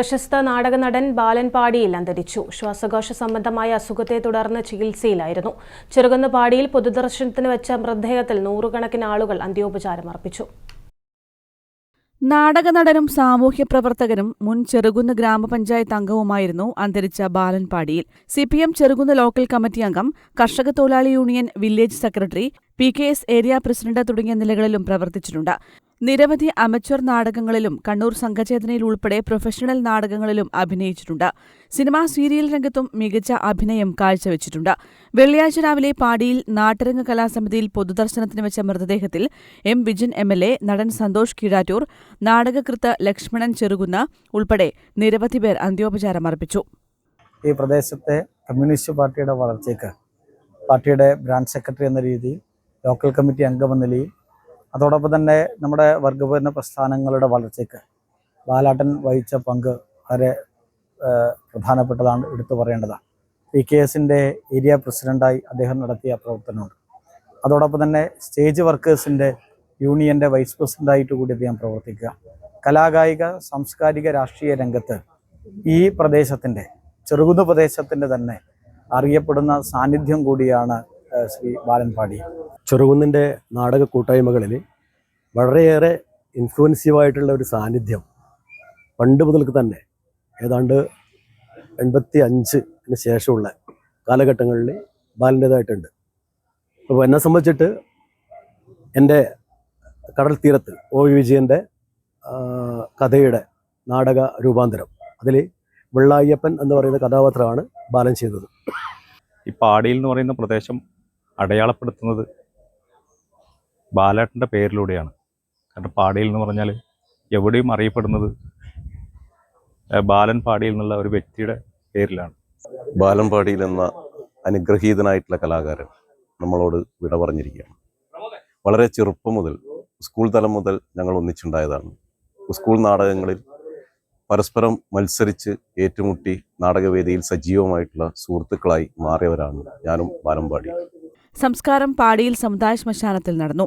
പ്രശസ്ത നാടക നടൻ ബാലൻ പാടിയിൽ അന്തരിച്ചു. ശ്വാസകോശ സംബന്ധമായ അസുഖത്തെ തുടർന്ന് ചികിത്സയിലായിരുന്നു. ചെറുകുന്നപാടിയിൽ പൊതുദർശനത്തിന് വെച്ച മൃതദേഹത്തിൽ നൂറുകണക്കിന് ആളുകൾ അന്ത്യോപചാരം അർപ്പിച്ചു. നാടകനടനും സാമൂഹ്യ പ്രവർത്തകനും മുൻ ചെറുകുന്ന് ഗ്രാമപഞ്ചായത്ത് അംഗവുമായിരുന്നു അന്തരിച്ച Balan പാടിയിൽ. C P M Cherukunnu local committee അംഗം കർഷക തൊഴിലാളി union village secretary P K S area president തുടങ്ങിയ നിലകളിലും പ്രവർത്തിച്ചിട്ടുണ്ട്. നിരവധി അമച്വർ നാടകങ്ങളിലും കണ്ണൂർ സംഘചേതനയിൽ ഉൾപ്പെടെ പ്രൊഫഷണൽ നാടകങ്ങളിലും അഭിനയിച്ചിട്ടുണ്ട്. സിനിമാ സീരിയൽ രംഗത്തും മികച്ച അഭിനയം കാഴ്ചവെച്ചിട്ടുണ്ട്. വെള്ളിയാഴ്ച രാവിലെ പാടിയിൽ നാട്ടരങ്ങ് കലാസമിതിയിൽ പൊതുദർശനത്തിന് വെച്ച മൃതദേഹത്തിൽ M Vijin M L A നടൻ സന്തോഷ് കീഴാറ്റൂർ നാടകകൃത്ത് ലക്ഷ്മണൻ ചെറുകുന്ന ഉൾപ്പെടെ നിരവധി പേർ അന്ത്യോപചാരം അർപ്പിച്ചു. ഈ പ്രദേശത്തെ കമ്മ്യൂണിസ്റ്റ് പാർട്ടിയുടെ വളർച്ചയ്ക്ക് പാർട്ടിയുടെ ബ്രാഞ്ച് സെക്രട്ടറി എന്ന രീതിയിൽ ലോക്കൽ കമ്മിറ്റി അംഗമെന്ന നിലയിൽ അതോടൊപ്പം തന്നെ നമ്മുടെ വർഗഭരണ പ്രസ്ഥാനങ്ങളുടെ വളർച്ചയ്ക്ക് ബാലാട്ടൻ വഹിച്ച പങ്ക് വളരെ പ്രധാനപ്പെട്ടതാണ് എടുത്തു പറയേണ്ടതാണ് പി കെ എസിന്റെ ഏരിയ പ്രസിഡന്റായി അദ്ദേഹം നടത്തിയ പ്രവർത്തനമുണ്ട് അതോടൊപ്പം തന്നെ സ്റ്റേജ് വർക്കേഴ്സിന്റെ യൂണിയന്റെ വൈസ് പ്രസിഡന്റായിട്ട് കൂടി അദ്ദേഹം പ്രവർത്തിക്കുക. കലാകായിക സാംസ്കാരിക രാഷ്ട്രീയ രംഗത്ത് ഈ പ്രദേശത്തിന്റെ ചെറുകുന്ന് പ്രദേശത്തിന്റെ തന്നെ അറിയപ്പെടുന്ന സാന്നിധ്യം കൂടിയാണ് ശ്രീ ബാലൻപാടി. ചെറുകുന്നിന്റെ നാടക കൂട്ടായ്മകളിൽ വളരെയേറെ ഇൻഫ്ലുവൻസീവായിട്ടുള്ള ഒരു സാന്നിധ്യം പണ്ട് മുതൽക്ക് തന്നെ ഏതാണ്ട് എൺപത്തി അഞ്ചിന് ശേഷമുള്ള കാലഘട്ടങ്ങളിൽ ബാലന്റേതായിട്ടുണ്ട്. അപ്പോൾ എന്നെ സംബന്ധിച്ചിട്ട് എന്റെ കടൽ തീരത്ത് ഒ വി വിജയന്റെ കഥയുടെ നാടക രൂപാന്തരം. അതിൽ വെള്ളായ്യപ്പൻ എന്ന് പറയുന്ന കഥാപാത്രമാണ് ബാലൻ ചെയ്തത്. ഈ പാടിയിൽ എന്ന് പറയുന്ന പ്രദേശം അടയാളപ്പെടുത്തുന്നത് ബാലേട്ടന്റെ പേരിലൂടെയാണ്. കാരണം പാടിയിൽ എന്ന് പറഞ്ഞാൽ എവിടെയും അറിയപ്പെടുന്നത് ബാലൻ പാടിയിൽ എന്നുള്ള ഒരു വ്യക്തിയുടെ പേരിലാണ്. ബാലൻ പാടിയിൽ എന്ന അനുഗ്രഹീതനായിട്ടുള്ള കലാകാരൻ നമ്മളോട് വിട പറഞ്ഞിരിക്കുകയാണ്. വളരെ ചെറുപ്പം മുതൽ സ്കൂൾ തലം മുതൽ ഞങ്ങൾ ഒന്നിച്ചുണ്ടായതാണ്. സ്കൂൾ നാടകങ്ങളിൽ പരസ്പരം മത്സരിച്ച് ഏറ്റുമുട്ടി നാടകവേദിയിൽ സജീവമായിട്ടുള്ള സുഹൃത്തുക്കളായി മാറിയവരാണ് ഞാനും ബാലംപാടി സംസ്കാരം പാടിയിൽ സമുദായ ശ്മശാനത്തിൽ നടന്നു.